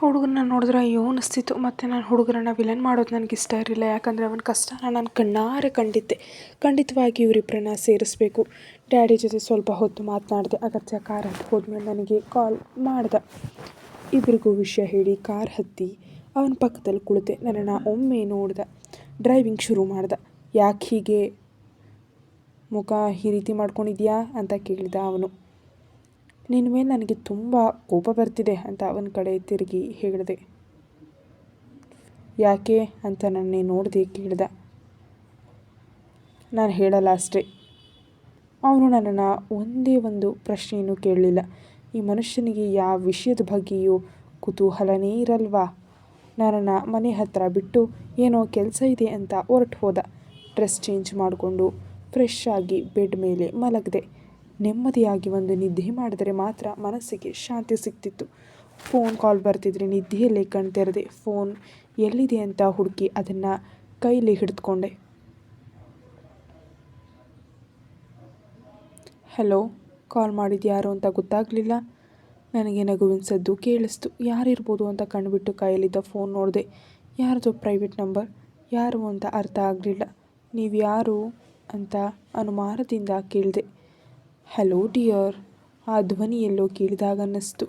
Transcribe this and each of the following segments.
ಹುಡುಗನ್ನ ನೋಡಿದ್ರೆ ಅಯ್ಯೋ ಅನಿಸ್ತಿತ್ತು. ಮತ್ತು ನಾನು ಹುಡುಗರನ್ನ ವಿಲನ್ ಮಾಡೋದು ನನಗೆ ಇಷ್ಟ ಇರಲಿಲ್ಲ. ಯಾಕಂದರೆ ಅವನ ಕಷ್ಟನ ನಾನು ಕಣ್ಣಾರೆ ಕಂಡಿದ್ದೆ. ಖಂಡಿತವಾಗಿ ಇವರಿಬ್ಬರನ್ನ ಸೇರಿಸ್ಬೇಕು. ಡ್ಯಾಡಿ ಜೊತೆ ಸ್ವಲ್ಪ ಹೊತ್ತು ಮಾತನಾಡಿದೆ. ಅಗತ್ಯ ಕಾರ್ ಹತ್ತಿ ಹೋದ್ಮೇಲೆ ನನಗೆ ಕಾಲ್ ಮಾಡ್ದೆ. ಇಬ್ಬರಿಗೂ ವಿಷಯ ಹೇಳಿ ಕಾರ್ ಹತ್ತಿ ಅವನ ಪಕ್ಕದಲ್ಲಿ ಕುಳಿತೆ ನನ್ನನ್ನು ಒಮ್ಮೆ ನೋಡ್ದೆ. ಡ್ರೈವಿಂಗ್ ಶುರು ಮಾಡ್ದೆ. ಯಾಕೆ ಹೀಗೆ ಮುಖ ಈ ರೀತಿ ಮಾಡ್ಕೊಂಡಿದ್ಯಾ ಅಂತ ಕೇಳಿದ ಅವನು. ನಿನ್ನ ಮೇಲೆ ನನಗೆ ತುಂಬ ಕೋಪ ಬರ್ತಿದೆ ಅಂತ ಅವನ ಕಡೆ ತಿರುಗಿ ಹೇಳಿದೆ. ಯಾಕೆ ಅಂತ ನನ್ನೇ ನೋಡಿದೆ ಕೇಳಿದ. ನಾನು ಹೇಳಲ್ಲ ಅಷ್ಟೇ. ಅವನು ನನ್ನನ್ನು ಒಂದೇ ಒಂದು ಪ್ರಶ್ನೆಯನ್ನು ಕೇಳಲಿಲ್ಲ. ಈ ಮನುಷ್ಯನಿಗೆ ಯಾವ ವಿಷಯದ ಬಗ್ಗೆಯೂ ಕುತೂಹಲನೇ ಇರಲ್ವಾ? ನನ್ನನ್ನು ಮನೆ ಹತ್ತಿರ ಬಿಟ್ಟು ಏನೋ ಕೆಲಸ ಇದೆ ಅಂತ ಹೊರಟು ಹೋದ. ಡ್ರೆಸ್ ಚೇಂಜ್ ಮಾಡಿಕೊಂಡು ಫ್ರೆಶ್ ಆಗಿ ಬೆಡ್ ಮೇಲೆ ಮಲಗಿದೆ. ನೆಮ್ಮದಿಯಾಗಿ ಒಂದು ನಿದ್ದೆ ಮಾಡಿದರೆ ಮಾತ್ರ ಮನಸ್ಸಿಗೆ ಶಾಂತಿ ಸಿಗ್ತಿತ್ತು. ಫೋನ್ ಕಾಲ್ ಬರ್ತಿದ್ರೆ ನಿದ್ದೆಯಲ್ಲೇ ಕಣ್ ತೆರೆದೆ ಫೋನ್ ಎಲ್ಲಿದೆ ಅಂತ ಹುಡುಕಿ ಅದನ್ನು ಕೈಲಿ ಹಿಡಿದುಕೊಂಡೆ. ಹಲೋ, ಕಾಲ್ ಮಾಡಿದ್ಯಾರು ಅಂತ ಗೊತ್ತಾಗಲಿಲ್ಲ. ನನಗೆ ನಗುವಿನ ಸದ್ದು ಕೇಳಿಸ್ತು. ಯಾರಿರ್ಬೋದು ಅಂತ ಕಂಡುಬಿಟ್ಟು ಕೈಯಲ್ಲಿದ್ದ ಫೋನ್ ನೋಡಿದೆ. ಯಾರದು ಪ್ರೈವೇಟ್ ನಂಬರ್? ಯಾರು ಅಂತ ಅರ್ಥ ಆಗಲಿಲ್ಲ. ನೀವು ಯಾರು ಅಂತ ಅನುಮಾನದಿಂದ ಕೇಳಿದೆ. ಹಲೋ ಡಿಯರ್ ಆ ಧ್ವನಿ ಎಲ್ಲೋ ಕೇಳಿದಾಗ ಅನ್ನಿಸ್ತು.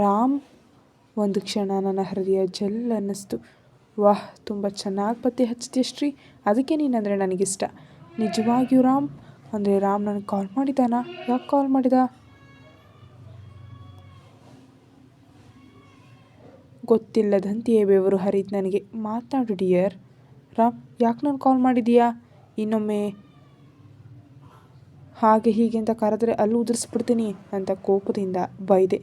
ರಾಮ್ ಒಂದು ಕ್ಷಣ ನನ್ನ ಹೃದಯ ಜಲ್ ಅನ್ನಿಸ್ತು. ವಾಹ್, ತುಂಬ ಚೆನ್ನಾಗಿ ಪತ್ತೆ ಹಚ್ತೀಯಷ್ಟ್ರಿ ಅದಕ್ಕೆ ನೀನಂದರೆ ನನಗಿಷ್ಟ. ನಿಜವಾಗಿಯೂ ರಾಮ್, ಅಂದರೆ ರಾಮ್ ನನಗೆ ಕಾಲ್ ಮಾಡಿದ್ದಾನಾ? ಯಾಕೆ ಕಾಲ್ ಮಾಡಿದ? ಗೊತ್ತಿಲ್ಲದಂತೆಯೇ ಬೆವರು ಹರಿದು ನನಗೆ. ಮಾತಾಡು ಡಿಯರ್ ರಾಮ್, ಯಾಕೆ ನಾನು ಕಾಲ್ ಮಾಡಿದೀಯಾ? ಇನ್ನೊಮ್ಮೆ ಹಾಗೆ ಹೀಗೆ ಅಂತ ಕರೆದ್ರೆ ಅಲ್ಲಿ ಉದುರಿಸ್ಬಿಡ್ತೀನಿ ಅಂತ ಕೋಪದಿಂದ ಬೈದೆ.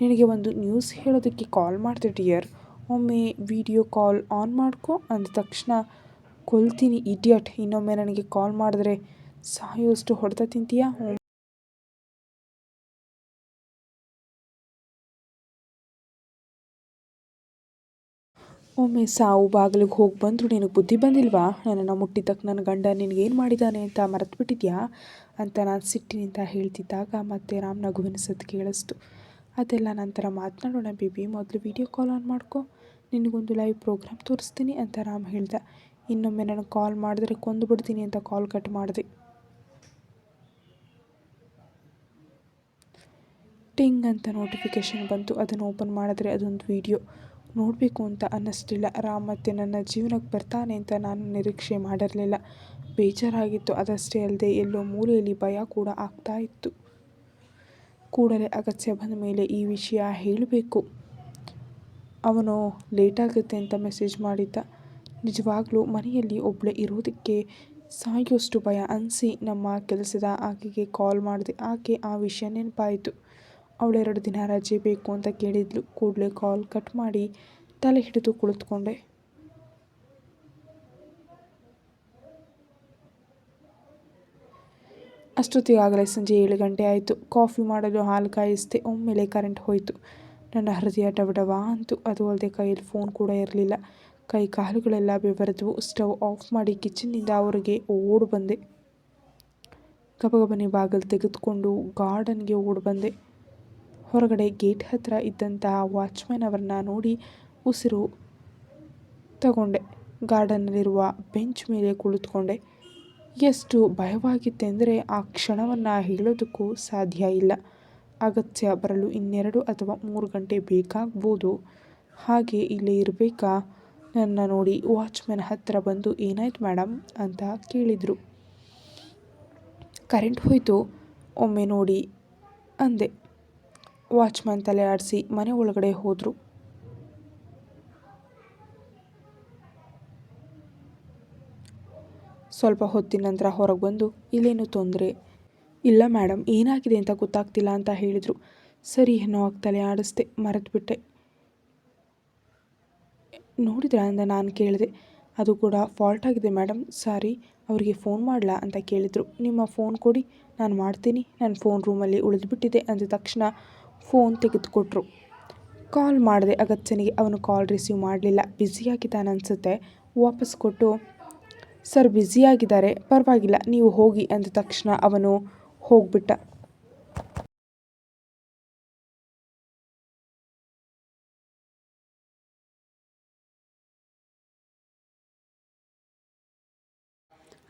ನಿನಗೆ ಒಂದು ನ್ಯೂಸ್ ಹೇಳೋದಕ್ಕೆ ಕಾಲ್ ಮಾಡಿದೆ ಡಿಯರ್ ಒಮ್ಮೆ ವಿಡಿಯೋ ಕಾಲ್ ಆನ್ ಮಾಡ್ಕೊ ಅಂದ ತಕ್ಷಣ, ಕೊಲ್ತೀನಿ ಇಡಿಯಟ್ ಇನ್ನೊಮ್ಮೆ ನನಗೆ ಕಾಲ್ ಮಾಡಿದ್ರೆ ಸಾಯೋಷ್ಟು ಹೊಡೆದ ತಿಂತೀಯಾ? ಒಮ್ಮೆ ಸಾವು ಬಾಗಿಲಿಗೆ ಹೋಗಿ ಬಂದರೂ ನಿನಗೆ ಬುದ್ಧಿ ಬಂದಿಲ್ವಾ? ನನ್ನನ್ನು ಮುಟ್ಟಿದ್ದಕ್ಕೆ ನನ್ನ ಗಂಡ ನಿನಗೇನು ಮಾಡಿದ್ದಾನೆ ಅಂತ ಮರೆತುಬಿಟ್ಟಿದ್ಯಾ? ಅಂತ ನಾನು ಸಿಟ್ಟಿನಿಂದ ಹೇಳ್ತಿದ್ದಾಗ ಮತ್ತೆ ರಾಮ್ ನಗುವಿನ ಸದ್ದು ಕೇಳಿಸ್ತು. ಅದೆಲ್ಲ ನಂತರ ಮಾತನಾಡೋಣ ಬಿಬಿ, ಮೊದಲು ವೀಡಿಯೋ ಕಾಲ್ ಆನ್ ಮಾಡ್ಕೊ. ನಿನಗೊಂದು ಲೈವ್ ಪ್ರೋಗ್ರಾಮ್ ತೋರಿಸ್ತೀನಿ ಅಂತ ರಾಮ್ ಹೇಳ್ದೆ. ಇನ್ನೊಮ್ಮೆ ನಾನು ಕಾಲ್ ಮಾಡಿದ್ರೆ ಕೊಂದು ಬಿಡ್ತೀನಿ ಅಂತ ಕಾಲ್ ಕಟ್ ಮಾಡಿದೆ. ಟಿಂಗ್ ಅಂತ ನೋಟಿಫಿಕೇಷನ್ ಬಂತು. ಅದನ್ನು ಓಪನ್ ಮಾಡಿದ್ರೆ ಅದೊಂದು ವೀಡಿಯೋ ನೋಡಬೇಕು ಅಂತ ಅನ್ನಿಸ್ತಿಲ್ಲ ರಾಮ್ ಮತ್ತೆ ನನ್ನ ಜೀವನಕ್ಕೆ ಬರ್ತಾನೆ ಅಂತ ನಾನು ನಿರೀಕ್ಷೆ ಮಾಡಿರಲಿಲ್ಲ. ಬೇಜಾರಾಗಿತ್ತು. ಅದಷ್ಟೇ ಅಲ್ಲದೆ ಎಲ್ಲೋ ಮೂಲೆಯಲ್ಲಿ ಭಯ ಕೂಡ ಆಗ್ತಾ ಇತ್ತು. ಕೂಡಲೇ ಅಗತ್ಯ ಬಂದ ಮೇಲೆ ಈ ವಿಷಯ ಹೇಳಬೇಕು. ಅವನು ಲೇಟಾಗುತ್ತೆ ಅಂತ ಮೆಸೇಜ್ ಮಾಡಿದ್ದ. ನಿಜವಾಗ್ಲೂ ಮನೆಯಲ್ಲಿ ಒಬ್ಬಳೇ ಇರೋದಕ್ಕೆ ಸಾಯೋಷ್ಟು ಭಯ ಅನಿಸಿ ನಮ್ಮ ಕೆಲಸದ ಆಕೆಗೆ ಕಾಲ್ ಮಾಡಿದೆ. ಆಕೆ ಆ ವಿಷಯ ನೆನಪಾಯಿತು. ಅವಳೆರಡು ದಿನ ರಜೆ ಬೇಕು ಅಂತ ಕೇಳಿದ್ಲು. ಕೂಡಲೇ ಕಾಲ್ ಕಟ್ ಮಾಡಿ ತಲೆ ಹಿಡಿದು ಕುಳಿತುಕೊಂಡೆ. ಅಷ್ಟೊತ್ತಿಗಾಗಲೇ ಸಂಜೆ ಏಳು ಗಂಟೆ ಆಯಿತು. ಕಾಫಿ ಮಾಡಲು ಹಾಲು ಕಾಯಿಸಿದೆ. ಒಮ್ಮೆಲೆ ಕರೆಂಟ್ ಹೋಯಿತು. ನನ್ನ ಹೃದಯ ಡಬಡವ ಅಂತು. ಅದು ಅಲ್ಲದೆ ಕೈಯಲ್ಲಿ ಫೋನ್ ಕೂಡ ಇರಲಿಲ್ಲ. ಕೈ ಕಾಲುಗಳೆಲ್ಲ ಬೆವರೆದವು. ಸ್ಟವ್ ಆಫ್ ಮಾಡಿ ಕಿಚನ್ನಿಂದ ಅವರಿಗೆ ಓಡು ಬಂದೆ. ಗಬಗಬನೆ ಬಾಗಿಲು ತೆಗೆದುಕೊಂಡು ಗಾರ್ಡನ್ಗೆ ಓಡಿ ಬಂದೆ. ಹೊರಗಡೆ ಗೇಟ್ ಹತ್ತಿರ ಇದ್ದಂತಹ ವಾಚ್ಮ್ಯಾನ್ ಅವರನ್ನ ನೋಡಿ ಉಸಿರು ತಗೊಂಡೆ. ಗಾರ್ಡನ್ನಲ್ಲಿರುವ ಬೆಂಚ್ ಮೇಲೆ ಕುಳಿತುಕೊಂಡೆ. ಎಷ್ಟು ಭಯವಾಗಿತ್ತೆಂದರೆ ಆ ಕ್ಷಣವನ್ನು ಹೇಳೋದಕ್ಕೂ ಸಾಧ್ಯ ಇಲ್ಲ. ಅಗತ್ಯ ಬರಲು ಇನ್ನೆರಡು ಅಥವಾ ಮೂರು ಗಂಟೆ ಬೇಕಾಗ್ಬೋದು. ಹಾಗೆ ಇಲ್ಲಿ ಇರಬೇಕಾ? ನನ್ನ ನೋಡಿ ವಾಚ್ಮ್ಯಾನ್ ಹತ್ತಿರ ಬಂದು ಏನಾಯ್ತು ಮೇಡಮ್ ಅಂತ ಕೇಳಿದರು. ಕರೆಂಟ್ ಹೋಯಿತು. ಒಮ್ಮೆ ನೋಡಿ ಅಂದೆ. ವಾಚ್ಮ್ಯಾನ್ ತಲೆ ಆಡಿಸಿ ಮನೆ ಒಳಗಡೆ ಹೋದರು. ಸ್ವಲ್ಪ ಹೊತ್ತಿನ ನಂತರ ಹೊರಗೆ ಬಂದು, ಇಲ್ಲೇನು ತೊಂದರೆ? ಇಲ್ಲ ಮೇಡಮ್ ಏನಾಗಿದೆ ಅಂತ ಗೊತ್ತಾಗ್ತಿಲ್ಲ ಅಂತ ಹೇಳಿದರು. ಸರಿ, ಏನೋ ತಲೆ ಆಡಿಸ್ದೆ, ಮರೆತುಬಿಟ್ಟೆ. ನೋಡಿದ್ರ ಅಂತ ನಾನು ಕೇಳಿದೆ. ಅದು ಕೂಡ ಫಾಲ್ಟ್ ಆಗಿದೆ ಮೇಡಮ್ ಸಾರಿ, ಅವರಿಗೆ ಫೋನ್ ಮಾಡಲಾ ಅಂತ ಕೇಳಿದರು. ನಿಮ್ಮ ಫೋನ್ ಕೊಡಿ, ನಾನು ಮಾಡ್ತೀನಿ. ನನ್ನ ಫೋನ್ ರೂಮಲ್ಲಿ ಉಳಿದುಬಿಟ್ಟಿದೆ ಅಂದ ತಕ್ಷಣ ಫೋನ್ ತೆಗೆದುಕೊಟ್ರು. ಕಾಲ್ ಮಾಡಿದೆ ಅಗತ್ಯನಿಗೆ, ಅವನು ಕಾಲ್ ರಿಸೀವ್ ಮಾಡಲಿಲ್ಲ. ಬ್ಯುಸಿಯಾಗಿದ್ದಾನೆ ಅನಿಸುತ್ತೆ ವಾಪಸ್ ಕೊಟ್ಟು ಸರ್ ಬ್ಯುಸಿಯಾಗಿದ್ದಾರೆ ಪರವಾಗಿಲ್ಲ, ನೀವು ಹೋಗಿ ಅಂದ ತಕ್ಷಣ ಅವನು ಹೋಗ್ಬಿಟ್ಟ.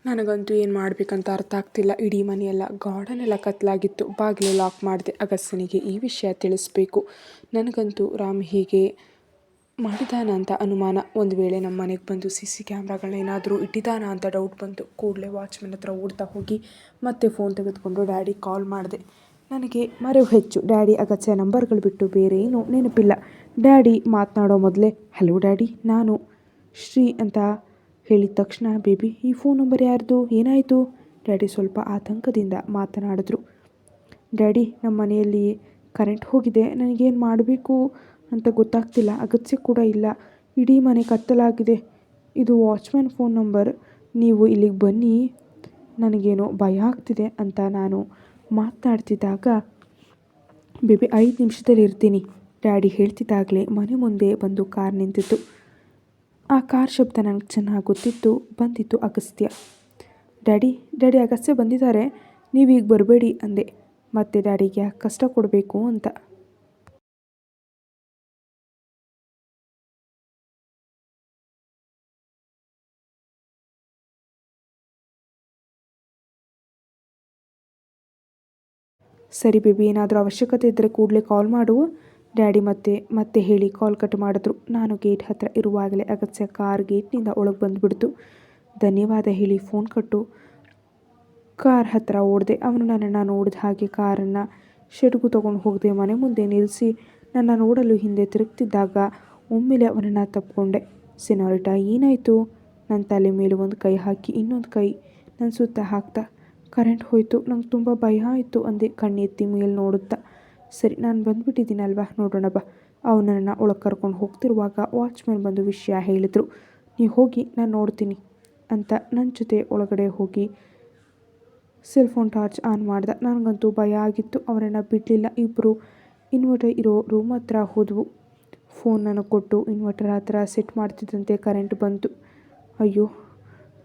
ನನಗಂತೂ ಏನು ಮಾಡಬೇಕಂತ ಅರ್ಥ ಆಗ್ತಿಲ್ಲ. ಇಡೀ ಮನೆಯೆಲ್ಲ ಗಾರ್ಡನ್ ಎಲ್ಲ ಕತ್ತಲಾಗಿತ್ತು ಬಾಗಿಲು ಲಾಕ್ ಮಾಡಿದೆ ಅಗಸ್ಸನಿಗೆ ಈ ವಿಷಯ ತಿಳಿಸ್ಬೇಕು. ನನಗಂತೂ ರಾಮ್ ಹೀಗೆ ಮಾಡಿದಾನ ಅಂತ ಅನುಮಾನ. ಒಂದು ವೇಳೆ ನಮ್ಮ ಮನೆಗೆ ಬಂದು ಸಿ ಸಿ ಕ್ಯಾಮ್ರಾಗಳನ್ನೇನಾದರೂ ಇಟ್ಟಿದ್ದಾನ ಅಂತ ಡೌಟ್ ಬಂತು. ಕೂಡಲೇ ವಾಚ್ಮನ್ ಹತ್ರ ಓಡ್ತಾ ಹೋಗಿ ಮತ್ತೆ ಫೋನ್ ತೆಗೆದುಕೊಂಡು ಡ್ಯಾಡಿ ಕಾಲ್ ಮಾಡಿದೆ. ನನಗೆ ಮರೆವು ಹೆಚ್ಚು. ಡ್ಯಾಡಿ ಅಗತ್ಯ ನಂಬರ್ಗಳು ಬಿಟ್ಟು ಬೇರೆ ಏನೂ ನೆನಪಿಲ್ಲ. ಡ್ಯಾಡಿ ಮಾತನಾಡೋ ಮೊದಲೇ ಹಲೋ ಡ್ಯಾಡಿ ನಾನು ಶ್ರೀ ಅಂತ ಹೇಳಿದ ತಕ್ಷಣ ಬೇಬಿ ಈ ಫೋನ್ ನಂಬರ್ ಯಾರ್ದು? ಏನಾಯಿತು? ಡ್ಯಾಡಿ ಸ್ವಲ್ಪ ಆತಂಕದಿಂದ ಮಾತನಾಡಿದ್ರು. ಡ್ಯಾಡಿ ನಮ್ಮ ಮನೆಯಲ್ಲಿ ಕರೆಂಟ್ ಹೋಗಿದೆ. ನನಗೇನು ಮಾಡಬೇಕು? ಅಂತ ಗೊತ್ತಾಗ್ತಿಲ್ಲ. ಅಗತ್ಯ ಕೂಡ ಇಲ್ಲ. ಇಡೀ ಮನೆ ಕತ್ತಲಾಗಿದೆ. ಇದು ವಾಚ್ಮ್ಯಾನ್ ಫೋನ್ ನಂಬರ್. ನೀವು ಇಲ್ಲಿಗೆ ಬನ್ನಿ. ನನಗೇನೋ ಭಯ ಆಗ್ತಿದೆ ಅಂತ ನಾನು ಮಾತನಾಡ್ತಿದ್ದಾಗ, ಬೇಬಿ, ಐದು ನಿಮಿಷದಲ್ಲಿ ಇರ್ತೀನಿ. ಡ್ಯಾಡಿ ಹೇಳ್ತಿದ್ದಾಗಲೇ ಮನೆ ಮುಂದೆ ಬಂದು ಕಾರ್ ನಿಂತಿತ್ತು. ಆ ಕಾರ್ ಶಬ್ದ ನನಗೆ ಚೆನ್ನಾಗಿ ಗೊತ್ತಿತ್ತು. ಬಂದಿತ್ತು ಅಗಸ್ತ್ಯ. ಡ್ಯಾಡಿ ಡ್ಯಾಡಿ ಅಗಸ್ತ್ಯ ಬಂದಿದ್ದಾರೆ. ನೀವೀಗ ಬರಬೇಡಿ ಅಂದೆ. ಮತ್ತೆ ಡ್ಯಾಡಿಗೆ, ಕಷ್ಟ ಕೊಡಬೇಕು ಅಂತ. ಸರಿ ಬೇಬಿ, ಏನಾದರೂ ಅವಶ್ಯಕತೆ ಇದ್ದರೆ ಕೂಡಲೇ ಕಾಲ್ ಮಾಡು. ಡ್ಯಾಡಿ ಮತ್ತೆ ಮತ್ತೆ ಹೇಳಿ ಕಾಲ್ ಕಟ್ ಮಾಡಿದ್ರು. ನಾನು ಗೇಟ್ ಹತ್ತಿರ ಇರುವಾಗಲೇ ಅಗತ್ಯ ಕಾರ್ ಗೇಟ್ನಿಂದ ಒಳಗೆ ಬಂದುಬಿಡ್ತು. ಧನ್ಯವಾದ ಹೇಳಿ ಫೋನ್ ಕಟ್ಟು. ಕಾರ್ ಹತ್ತಿರ ಓಡಿದೆ. ಅವನು ನನ್ನನ್ನು ನೋಡಿದ ಹಾಗೆ ಕಾರನ್ನು ಶೆಡ್ಗೂ ತೊಗೊಂಡು ಹೋಗದೆ. ಮನೆ ಮುಂದೆ ನಿಲ್ಲಿಸಿ ನನ್ನ ನೋಡಲು ಹಿಂದೆ ತಿರುಗ್ತಿದ್ದಾಗ ಒಮ್ಮೆಲೆ ಅವನನ್ನು ತಪ್ಪಿಕೊಂಡೆ ಸಿನಾರಿಟಾ, ಏನಾಯಿತು? ನನ್ನ ತಲೆ ಮೇಲೆ ಒಂದು ಕೈ ಹಾಕಿ ಇನ್ನೊಂದು ಕೈ. ನನ್ನ ಸುತ್ತ ಹಾಕ್ತಾ ಕರೆಂಟ್ ಹೋಯಿತು. ನಂಗೆ ತುಂಬ ಭಯ ಆಯಿತು ಅಂದೆ. ಕಣ್ಣೆತ್ತಿ ಮೇಲೆ ನೋಡುತ್ತಾ. ಸರಿ, ನಾನು ಬಂದುಬಿಟ್ಟಿದ್ದೀನಲ್ವಾ? ನೋಡೋಣ ಬಾ. ಅವನನ್ನು ಒಳಗೆ ಕರ್ಕೊಂಡು ಹೋಗ್ತಿರುವಾಗ ವಾಚ್ಮ್ಯಾನ್ ಬಂದು ವಿಷಯ ಹೇಳಿದರು. ನೀವು ಹೋಗಿ, ನಾನು ನೋಡ್ತೀನಿ ಅಂತ ನನ್ನ ಜೊತೆ ಒಳಗಡೆ ಹೋಗಿ ಸೆಲ್ ಫೋನ್ ಟಾರ್ಚ್ ಆನ್ ಮಾಡ್ದ. ನನಗಂತೂ ಭಯ ಆಗಿತ್ತು. ಅವರನ್ನು ಬಿಡಲಿಲ್ಲ. ಇಬ್ಬರು ಇನ್ವರ್ಟರ್ ಇರೋ ರೂಮ್ ಹತ್ರ ಹೋದವು. ಫೋನನ್ನು ಕೊಟ್ಟು ಇನ್ವರ್ಟರ್ ಹತ್ರ ಸೆಟ್ ಮಾಡ್ತಿದ್ದಂತೆ ಕರೆಂಟ್ ಬಂತು. ಅಯ್ಯೋ,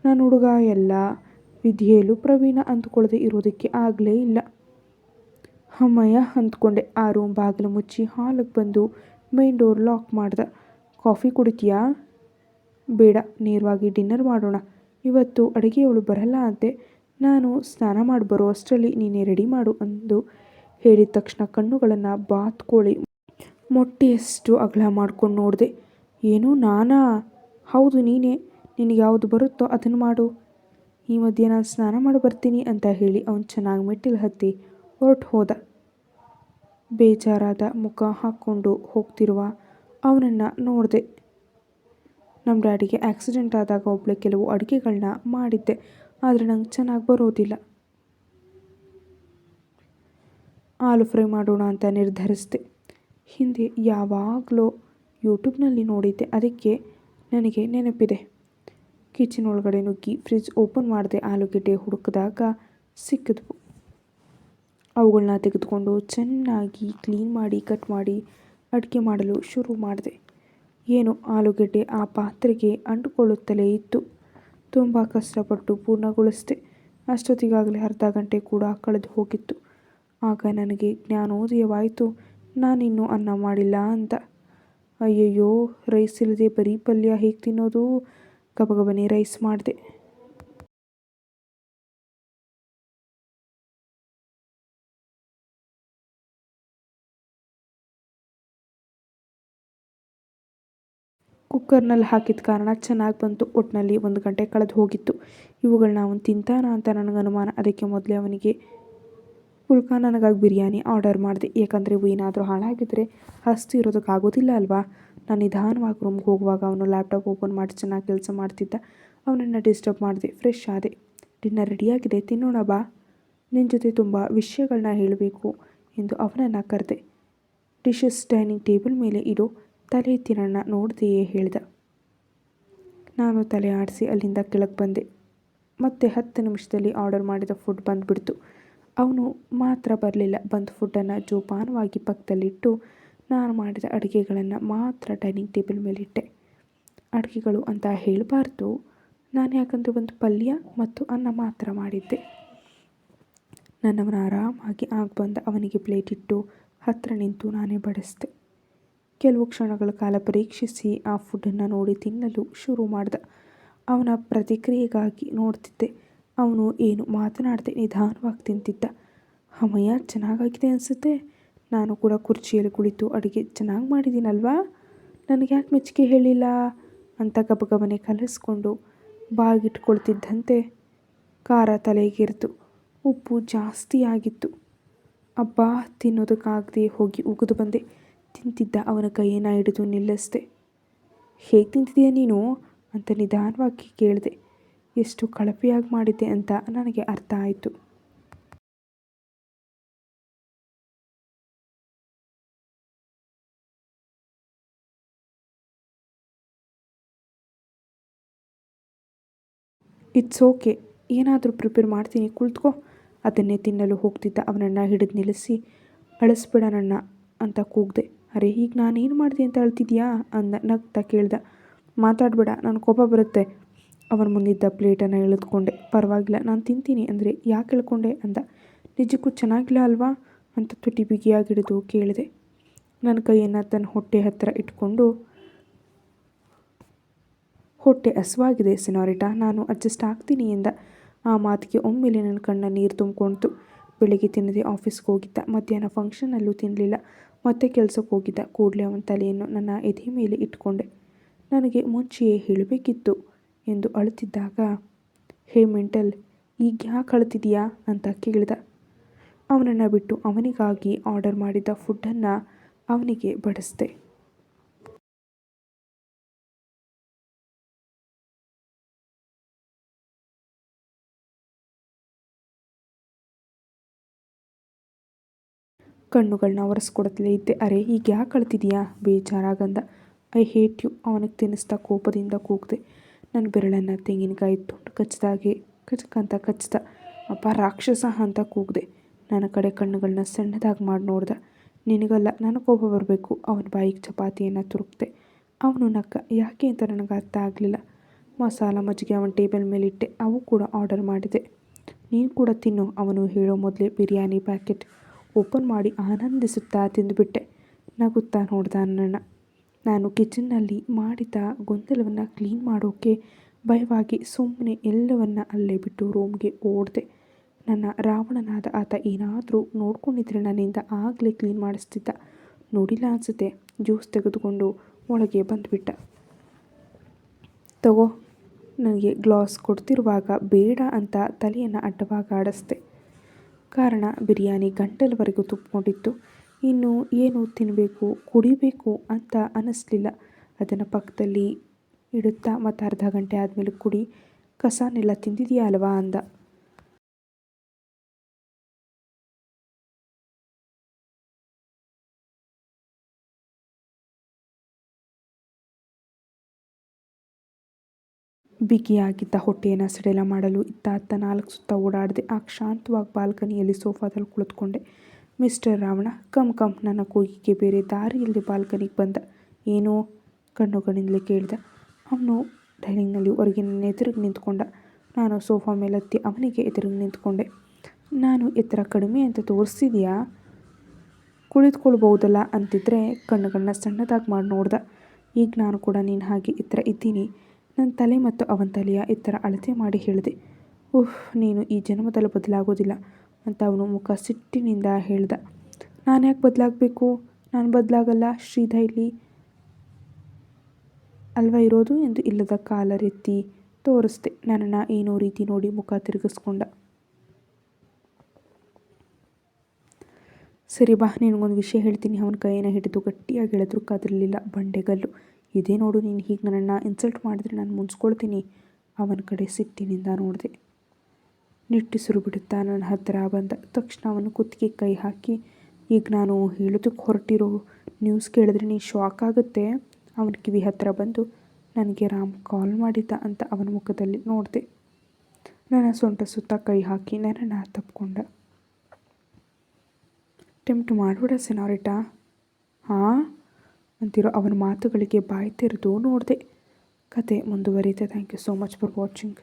ನಾನು ಹುಡುಗ ಎಲ್ಲ ವಿಧಿಯಲ್ಲೂ ಪ್ರವೀಣ ಅಂದ್ಕೊಳ್ಳದೆ ಇರೋದಕ್ಕೆ ಆಗಲೇ ಇಲ್ಲ. ಅಮ್ಮಯ್ಯ ಅಂದ್ಕೊಂಡೆ. ಆ ರೂಮ್ ಬಾಗಿಲು ಮುಚ್ಚಿ ಹಾಲಿಗೆ ಬಂದು ಮೇನ್ ಡೋರ್ ಲಾಕ್ ಮಾಡ್ದೆ. ಕಾಫಿ ಕುಡಿತೀಯಾ? ಬೇಡ, ನೇರವಾಗಿ ಡಿನ್ನರ್ ಮಾಡೋಣ. ಇವತ್ತು ಅಡುಗೆಯವಳು ಬರಲ್ಲ ಅಂತೆ. ನಾನು ಸ್ನಾನ ಮಾಡಿ ಬರೋ ಅಷ್ಟರಲ್ಲಿ ನೀನೇ ರೆಡಿ ಮಾಡು ಅಂದು ಹೇಳಿದ ತಕ್ಷಣ ಕಣ್ಣುಗಳನ್ನು ಬಾತ್ಕೋಳಿ ಮೊಟ್ಟೆಯಷ್ಟು ಅಗಲ ಮಾಡ್ಕೊಂಡು ನೋಡಿದೆ. ಏನು ನಾನಾ? ಹೌದು ನೀನೇ. ನಿನಗೆ ಯಾವುದು ಬರುತ್ತೋ ಅದನ್ನು ಮಾಡು. ಈ ಮಧ್ಯೆ ನಾನು ಸ್ನಾನ ಮಾಡಿ ಬರ್ತೀನಿ ಅಂತ ಹೇಳಿ ಅವನು ಚೆನ್ನಾಗಿ ಮೆಟ್ಟಿಲು ಹತ್ತಿ ಹೊರಟು ಹೋದ. ಬೇಜಾರಾದ ಮುಖ ಹಾಕ್ಕೊಂಡು ಹೋಗ್ತಿರುವ ಅವನನ್ನು ನೋಡಿದೆ. ನಮ್ಮ ಡ್ಯಾಡಿಗೆ ಆಕ್ಸಿಡೆಂಟ್ ಆದಾಗ ಒಬ್ಬಳೆ ಕೆಲವು ಅಡುಗೆಗಳನ್ನ ಮಾಡಿದ್ದೆ, ಆದರೆ ನಂಗೆ ಚೆನ್ನಾಗಿ ಬರೋದಿಲ್ಲ. ಆಲೂ ಫ್ರೈ ಮಾಡೋಣ ಅಂತ ನಿರ್ಧರಿಸಿದೆ. ಹಿಂದೆ ಯಾವಾಗಲೂ ಯೂಟ್ಯೂಬ್ನಲ್ಲಿ ನೋಡಿದ್ದೆ, ಅದಕ್ಕೆ ನನಗೆ ನೆನಪಿದೆ. ಕಿಚನ್ ಒಳಗಡೆ ನುಗ್ಗಿ ಫ್ರಿಜ್ ಓಪನ್ ಮಾಡಿದೆ ಆಲೂಗೆಡ್ಡೆ ಹುಡುಕಿದಾಗ ಸಿಕ್ಕಿದ್ವು. ಅವುಗಳನ್ನ ತೆಗೆದುಕೊಂಡು ಚೆನ್ನಾಗಿ ಕ್ಲೀನ್ ಮಾಡಿ, ಕಟ್ ಮಾಡಿ ಅಡುಗೆ ಮಾಡಲು ಶುರು ಮಾಡಿದೆ. ಏನು, ಆಲೂಗೆಡ್ಡೆ ಆ ಪಾತ್ರೆಗೆ ಅಂಟುಕೊಳ್ಳುತ್ತಲೇ ಇತ್ತು. ತುಂಬ ಕಷ್ಟಪಟ್ಟು ಪೂರ್ಣಗೊಳಿಸಿದೆ. ಅಷ್ಟೊತ್ತಿಗಾಗಲೇ ಅರ್ಧ ಗಂಟೆ ಕೂಡ ಕಳೆದು ಹೋಗಿತ್ತು. ಆಗ ನನಗೆ ಜ್ಞಾನೋದಯವಾಯಿತು, ನಾನಿನ್ನೂ ಅನ್ನ ಮಾಡಿಲ್ಲ ಅಂತ. ಅಯ್ಯಯ್ಯೋ, ರೈಸ್ ಇಲ್ಲದೆ ಬರೀ ಪಲ್ಯ ಹೇಗೆ ತಿನ್ನೋದು? ಗಬಗಬನೆ ರೈಸ್ ಮಾಡಿದೆ. ಕುಕ್ಕರ್ನಲ್ಲಿ ಹಾಕಿದ ಕಾರಣ ಚೆನ್ನಾಗಿ ಬಂತು. ಒಟ್ಟಿನಲ್ಲಿ ಒಂದು ಗಂಟೆ ಕಳೆದು ಹೋಗಿತ್ತು. ಇವುಗಳನ್ನ ಅವನು ತಿಂತಾನ ಅಂತ ನನಗೆ ಅನುಮಾನ. ಅದಕ್ಕೆ ಮೊದಲೇ ಅವನಿಗೆ ಉಲ್ಕಾ ನನಗಾಗಿ ಬಿರಿಯಾನಿ ಆರ್ಡರ್ ಮಾಡಿದೆ. ಯಾಕಂದರೆ ಇವು ಏನಾದರೂ ಹಾಳಾಗಿದ್ದರೆ ಹಸ್ತು ಇರೋದಕ್ಕಾಗೋದಿಲ್ಲ ಅಲ್ವಾ? ನಾನು ನಿಧಾನವಾಗಿ ರೂಮ್ಗೆ ಹೋಗುವಾಗ ಅವನು ಲ್ಯಾಪ್ಟಾಪ್ ಓಪನ್ ಮಾಡಿ ಚೆನ್ನಾಗಿ ಕೆಲಸ ಮಾಡ್ತಿದ್ದ. ಅವನನ್ನು ಡಿಸ್ಟರ್ಬ್ ಮಾಡಿದೆ ಫ್ರೆಶ್ ಆದೆ. ಡಿನ್ನರ್ ರೆಡಿಯಾಗಿದೆ ತಿನ್ನೋಣ ಬಾ. ನಿನ್ನ ಜೊತೆ ತುಂಬ ವಿಷಯಗಳನ್ನ ಹೇಳಬೇಕು ಎಂದು ಅವನನ್ನು ಕರೆದೆ. ಡಿಶಸ್ ಡೈನಿಂಗ್ ಟೇಬಲ್ ಮೇಲೆ ಇಡು, ತಲೆ ತಿನ್ನಣ್ಣ ನೋಡ್ದೆಯೇ ಹೇಳ್ದ. ನಾನು ತಲೆ ಆಡಿಸಿ ಅಲ್ಲಿಂದ ಕೆಳಗೆ ಬಂದೆ. ಮತ್ತೆ ಹತ್ತು ನಿಮಿಷದಲ್ಲಿ ಆರ್ಡರ್ ಮಾಡಿದ ಫುಡ್ ಬಂದುಬಿಡ್ತು. ಅವನು ಮಾತ್ರ ಬರಲಿಲ್ಲ, ಬಂದ ಫುಡ್ಡನ್ನು ಜೋಪಾನವಾಗಿ ಪಕ್ಕದಲ್ಲಿಟ್ಟು ನಾನು ಮಾಡಿದ ಅಡುಗೆಗಳನ್ನು ಮಾತ್ರ ಡೈನಿಂಗ್ ಟೇಬಲ್ ಮೇಲಿಟ್ಟೆ ಅಡುಗೆಗಳು ಅಂತ ಹೇಳಬಾರ್ದು. ನಾನು ಯಾಕಂದರೆ ಒಂದು ಪಲ್ಯ ಮತ್ತು ಅನ್ನ ಮಾತ್ರ ಮಾಡಿದ್ದೆ. ನನ್ನವನು ಆರಾಮಾಗಿ ಆಗ ಬಂದ ಅವನಿಗೆ ಪ್ಲೇಟ್ ಇಟ್ಟು ಹತ್ತಿರ ನಿಂತು ನಾನೇ ಬಡಿಸ್ದೆ. ಕೆಲವು ಕ್ಷಣಗಳ ಕಾಲ ಪರೀಕ್ಷಿಸಿ ಆ ಫುಡ್ಡನ್ನು ನೋಡಿ ತಿನ್ನಲು ಶುರು ಮಾಡ್ದ. ಅವನ ಪ್ರತಿಕ್ರಿಯೆಗಾಗಿ ನೋಡ್ತಿದ್ದೆ. ಅವನು ಏನು ಮಾತನಾಡದೆ ನಿಧಾನವಾಗಿ ತಿಂತಿದ್ದ. ಅಮ್ಮಯ್ಯ, ಚೆನ್ನಾಗಾಗಿದೆ ಅನಿಸುತ್ತೆ? ನಾನು ಕೂಡ ಕುರ್ಚಿಯಲ್ಲಿ ಕುಳಿತು ಅಡುಗೆ ಚೆನ್ನಾಗಿ ಮಾಡಿದ್ದೀನಲ್ವಾ? ನನಗೆ ಯಾಕೆ ಮೆಚ್ಚುಗೆ ಹೇಳಿಲ್ಲ? ಅಂತ ಗಬಗಬನೆ ಕಲಿಸ್ಕೊಂಡು ಬಾಗಿಟ್ಕೊಳ್ತಿದ್ದಂತೆ ಖಾರ ತಲೆಗೇರಿತು. ಉಪ್ಪು ಜಾಸ್ತಿ ಆಗಿತ್ತು. ಅಬ್ಬ, ತಿನ್ನೋದಕ್ಕಾಗದೆ ಹೋಗಿ ಉಗಿದು ಬಂದೆ. ತಿಂತಿದ್ದ ಅವನ ಕೈಯನ್ನು ಹಿಡಿದು ನಿಲ್ಲಿಸ್ದೆ. ಹೇಗೆ ತಿಂತಿದೀಯ ನೀನು? ಅಂತ ನಿಧಾನವಾಗಿ ಕೇಳಿದೆ. ಎಷ್ಟು ಕಳಪೆಯಾಗಿ ಮಾಡಿದ್ದೆ ಅಂತ ನನಗೆ ಅರ್ಥ ಆಯಿತು. ಇಟ್ಸ್ ಓಕೆ ಏನಾದರೂ ಪ್ರಿಪೇರ್ ಮಾಡ್ತೀನಿ. ಕುಳಿತುಕೋ. ಅದನ್ನೇ ತಿನ್ನಲು ಹೋಗ್ತಿದ್ದ. ಅವನನ್ನು ಹಿಡಿದು ನಿಲ್ಲಿಸಿ, ಅಳಿಸ್ಬೇಡ ನನ್ನ ಅಂತ ಕೂಗ್ದೆ. ಅರೆ ಈಗ ನಾನೇನು ಮಾಡಿದೆ ಅಂತ ಹೇಳ್ತಿದ್ಯಾ ಅಂದ. ನಗ್ತಾ ಕೇಳ್ದ. ಮಾತಾಡಬೇಡ. ನನ್ನ ಕೋಪ ಬರುತ್ತೆ. ಅವನ ಮುಂದಿದ್ದ ಪ್ಲೇಟನ್ನು ಎಳೆದುಕೊಂಡೆ. ಪರವಾಗಿಲ್ಲ. ನಾನು ತಿಂತೀನಿ. ಅಂದರೆ, ಯಾಕೆ ಹೇಳ್ಕೊಂಡೆ ಅಂದ. ನಿಜಕ್ಕೂ ಚೆನ್ನಾಗಿಲ್ಲ ಅಲ್ವಾ? ಅಂತ ತುಟಿ ಬಿಗಿಯಾಗಿಡಿದು ಕೇಳಿದೆ. ನನ್ನ ಕೈಯನ್ನು ತನ್ನ ಹೊಟ್ಟೆ ಹತ್ತಿರ ಇಟ್ಕೊಂಡು ಹೊಟ್ಟೆ ಹಸುವಾಗಿದೆ, ಸಿನಾರಿಟಾ. ನಾನು ಅಡ್ಜಸ್ಟ್ ಆಗ್ತೀನಿ ಎಂದ. ಆ ಮಾತಿಗೆ ಒಮ್ಮೆಲೆ ನನ್ನ ಕಣ್ಣ ನೀರು ತುಂಬ್ಕೊಳ್ತು ಬೆಳಿಗ್ಗೆ ತಿನ್ನದೆ ಆಫೀಸ್ಗೆ ಹೋಗಿದ್ದ. ಮಧ್ಯಾಹ್ನ ಫಂಕ್ಷನಲ್ಲೂ ತಿನ್ನಲಿಲ್ಲ ಮತ್ತೆ ಕೆಲಸಕ್ಕೆ ಹೋಗಿದ್ದ. ಕೂಡಲೇ ಅವನ ತಲೆಯನ್ನು ನನ್ನ ಎದೆ ಮೇಲೆ ಇಟ್ಕೊಂಡೆ ನನಗೆ ಮುಂಚೆಯೇ ಹೇಳಬೇಕಿತ್ತು ಎಂದು ಅಳುತ್ತಿದ್ದಾಗ, ಹೇ ಮೆಂಟಲ್, ಈಗ ಯಾಕೆ ಅಳ್ತಿದೀಯಾ ಅಂತ ಕೇಳಿದ. ಅವನನ್ನು ಬಿಟ್ಟು ಅವನಿಗಾಗಿ ಆರ್ಡರ್ ಮಾಡಿದ್ದ ಫುಡ್ಡನ್ನು ಅವನಿಗೆ ಬಡಿಸ್ದೆ. ಕಣ್ಣುಗಳನ್ನ ಒರೆಸ್ಕೊಡತ್ಲೇ ಇದ್ದೆ. ಅರೆ, ಈಗ ಯಾಕೆ ಕಳ್ತಿದೀಯಾ ಬೇಜಾರಾಗಂದ ಐ ಹೇಟ್ ಯು. ಅವನಿಗೆ ತಿನ್ನಿಸ್ತಾ ಕೋಪದಿಂದ ಕೂಗಿದೆ. ನನ್ನ ಬೆರಳನ್ನು ತೆಂಗಿನಕಾಯಿ ತುಂಡು ಕಚ್ಚಿದಾಗೆ ಕಚ್ಕಂತ ಕಚ್ಚಿದ ಅಪ್ಪ, ರಾಕ್ಷಸ ಅಂತ ಕೂಗ್ದೆ. ನನ್ನ ಕಡೆ ಕಣ್ಣುಗಳನ್ನ ಸಣ್ಣದಾಗಿ ಮಾಡಿ ನೋಡ್ದೆ. ನಿನಗಲ್ಲ ನನಗೆ ಕೋಪ ಬರಬೇಕು. ಅವನ ಬಾಯಿಗೆ ಚಪಾತಿಯನ್ನು ತುರುಕ್ತೆ ಅವನು ನಕ್ಕ, ಯಾಕೆ ಅಂತ ನನಗೆ ಅರ್ಥ ಆಗಲಿಲ್ಲ. ಮಸಾಲ ಮಜ್ಜಿಗೆ ಅವನ ಟೇಬಲ್ ಮೇಲಿಟ್ಟೆ. ಅವು ಕೂಡ ಆರ್ಡರ್ ಮಾಡಿದೆ. ನೀನು ಕೂಡ ತಿನ್ನು. ಅವನು ಹೇಳೋ ಮೊದಲೇ ಬಿರಿಯಾನಿ ಪ್ಯಾಕೆಟ್. ಓಪನ್ ಮಾಡಿ ಆನಂದಿಸುತ್ತಾ ತಿಂದುಬಿಟ್ಟೆ. ನಗುತ್ತಾ ನೋಡ್ದ ನನ್ನನ್ನು ನಾನು ಕಿಚನ್ನಲ್ಲಿ ಮಾಡಿದ ಗೊಂದಲವನ್ನು ಕ್ಲೀನ್ ಮಾಡೋಕ್ಕೆ ಭಯವಾಗಿ ಸುಮ್ಮನೆ ಎಲ್ಲವನ್ನು ಅಲ್ಲೇ ಬಿಟ್ಟು ರೂಮ್ಗೆ ಓಡಿದೆ. ನನ್ನ ರಾವಣನಾದ ಆತ ಏನಾದರೂ ನೋಡ್ಕೊಂಡಿದ್ರೆ ನನ್ನಿಂದ ಆಗಲೇ ಕ್ಲೀನ್ ಮಾಡಿಸ್ತಿದ್ದ. ನೋಡಿಲ್ಲ ಅನಿಸುತ್ತೆ. ಜ್ಯೂಸ್ ತೆಗೆದುಕೊಂಡು ಒಳಗೆ ಬಂದುಬಿಟ್ಟ. ತಗೋ, ನನಗೆ ಗ್ಲಾಸ್ ಕೊಡ್ತಿರುವಾಗ ಬೇಡ ಅಂತ ತಲೆಯನ್ನು ಅಡ್ಡವಾಗಿ ಆಡಿಸ್ದೆ. ಕಾರಣ ಬಿರಿಯಾನಿ ಗಂಟಲವರೆಗೂ ತುಂಬಿಕೊಂಡಿತ್ತು ಇನ್ನು ಏನು ತಿನ್ನಬೇಕು ಕುಡಿಬೇಕು ಅಂತ ಅನ್ನಿಸ್ಲಿಲ್ಲ ಅದನ್ನು ಪಕ್ಕದಲ್ಲಿ ಇಡುತ್ತಾ ಮತ್ತು ಅರ್ಧ ಗಂಟೆ ಆದಮೇಲೆ ಕುಡಿ ಕಸನೆಲ್ಲ ತಿಂದಿದೆಯಾ ಅಲ್ವಾ ಅಂದ. ಬಿಗಿಯಾಗಿದ್ದ ಹೊಟ್ಟೆಯನ್ನು ಸಡಿಲ ಮಾಡಲು ಇತ್ತ ಅತ್ತ ನಾಲ್ಕು ಸುತ್ತ ಓಡಾಡಿದೆ ಆ ಶಾಂತವಾಗಿ ಬಾಲ್ಕನಿಯಲ್ಲಿ ಸೋಫಾದಲ್ಲಿ ಕುಳಿತುಕೊಂಡೆ. ಮಿಸ್ಟರ್ ರಾವಣ, ಕಮ್ ಕಮ್, ನನ್ನ ಕೂಗಿಗೆ ಬೇರೆ ದಾರಿಯಲ್ಲಿ ಬಾಲ್ಕನಿಗೆ ಬಂದ. ಏನೋ ಕಣ್ಣುಗಳಿಂದಲೇ ಕೇಳಿದ. ಅವನು ಡೈನಿಂಗ್ನಲ್ಲಿ ಹೊರಗೆ ನನ್ನ ಎದುರಿಗೆ ನಿಂತ್ಕೊಂಡ. ನಾನು ಸೋಫಾ ಮೇಲತ್ತಿ ಅವನಿಗೆ ಎದುರಿಗೆ ನಿಂತ್ಕೊಂಡೆ. ನಾನು ಎತ್ತರ ಕಡಿಮೆ ಅಂತ ತೋರಿಸಿದೆಯಾ? ಕುಳಿತುಕೊಳ್ಬಹುದಲ್ಲ ಅಂತಿದ್ರೆ ಕಣ್ಣುಗಳನ್ನ ಸಣ್ಣದಾಗಿ ಮಾಡಿ ನೋಡ್ದ. ಈಗ ನಾನು ಕೂಡ ನೀನು ಹಾಗೆ ಎತ್ತರ ಇದ್ದೀನಿ. ನನ್ನ ತಲೆ ಮತ್ತು ಅವನ ತಲೆಯ ಎತ್ತರ ಅಳತೆ ಮಾಡಿ ಹೇಳಿದೆ. ಉಹ್ ನೀನು ಈ ಜನ್ಮದಲ್ಲಿ ಬದಲಾಗೋದಿಲ್ಲ ಅಂತ ಅವನು ಮುಖ ಸಿಟ್ಟಿನಿಂದ ಹೇಳ್ದ. ನಾನು ಯಾಕೆ ಬದಲಾಗಬೇಕು? ನಾನು ಬದಲಾಗಲ್ಲ. ಶ್ರೀಧೈಲಿ ಅಲ್ವಾ ಇರೋದು? ಎಂದು ಇಲ್ಲದ ರೀತಿ ತೋರಿಸ್ದೆ. ನನ್ನನ್ನು ಏನೋ ರೀತಿ ನೋಡಿ ಮುಖ ತಿರುಗಿಸ್ಕೊಂಡ. ಸರಿ ಬಾ, ನಿನಗೊಂದು ವಿಷಯ ಹೇಳ್ತೀನಿ. ಅವನ ಕೈಯನ್ನು ಹಿಡಿದು ಗಟ್ಟಿಯಾಗಿ ಎಳೆದ್ರು ಕದರಲಿಲ್ಲ ಬಂಡೆಗಲ್ಲು. ಇದೇ ನೋಡು, ನೀನು ಹೀಗೆ ನನ್ನನ್ನು ಇನ್ಸಲ್ಟ್ ಮಾಡಿದ್ರೆ ನಾನು ಮುನ್ಸ್ಕೊಳ್ತೀನಿ. ಅವನ ಕಡೆ ಸಿಟ್ಟಿನಿಂದ ನೋಡಿದೆ. ನಿಟ್ಟಿಸಿರು ಬಿಡುತ್ತಾ ನನ್ನ ಹತ್ತಿರ ಬಂದ ತಕ್ಷಣ ಅವನು ಕುತ್ತಿಗೆ ಕೈ ಹಾಕಿ, ಈಗ ನಾನು ಹೇಳೋದಕ್ಕೆ ಹೊರಟಿರೋ ನ್ಯೂಸ್ ಕೇಳಿದ್ರೆ ನೀನು ಶಾಕ್ ಆಗುತ್ತೆ. ಅವನ ಕಿವಿ ಹತ್ತಿರ ಬಂದು, ನನಗೆ ರಾಮ್ ಕಾಲ್ ಮಾಡಿದ್ದ ಅಂತ ಅವನ ಮುಖದಲ್ಲಿ ನೋಡಿದೆ. ನನ್ನ ಸೊಂಟ ಸುತ್ತ ಕೈ ಹಾಕಿ ನನ್ನನ್ನು ತಪ್ಪಿಕೊಂಡ ಟೆಂಪ್ಟ್ ಮಾಡಬೇಡ ಸಿನಾರಿಟಾ. ಹಾಂ ಅಂತಿರೋ ಅವನ ಮಾತುಗಳಿಗೆ ಬಾಯಿ ನೋಡಿದೆ. ಕತೆ ಮುಂದುವರಿಯುತ್ತೆ thank you so much for watching